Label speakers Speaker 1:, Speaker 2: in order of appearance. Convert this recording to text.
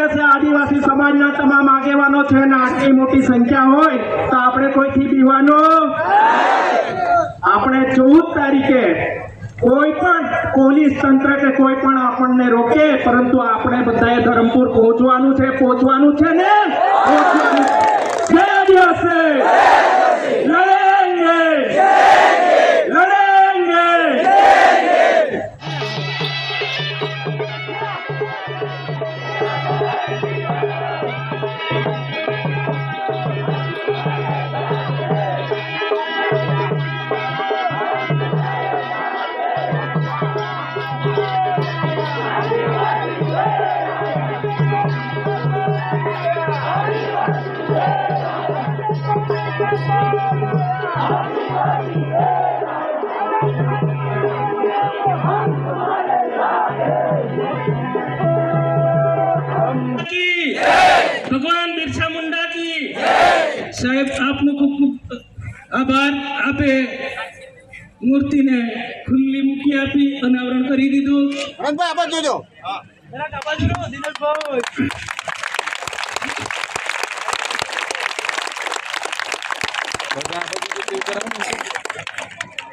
Speaker 1: દિવસે આદિવાસી સમાજના તમામ આગેવાનો છે ને આટલી મોટી સંખ્યા હોય તો આપણે કોઈથી બીવાનો? આપણે ચૌદ તારીખે કોઈ પણ પોલીસ તંત્ર કે કોઈ પણ આપણને રોકે, પરંતુ આપણે બધાએ ધરમપુર પહોંચવાનું છે પહોંચવાનું છે ને? પહોંચવાનું
Speaker 2: ભગવાન બિરસા મુંડા કી સાહેબ આપનો ખૂબ ખૂબ આભાર આપે મૂર્તિને ખુલ્લી મૂકી આપી અનાવરણ કરી દીધું
Speaker 3: આભાર જોજો
Speaker 4: Magkakagigit yung karamon.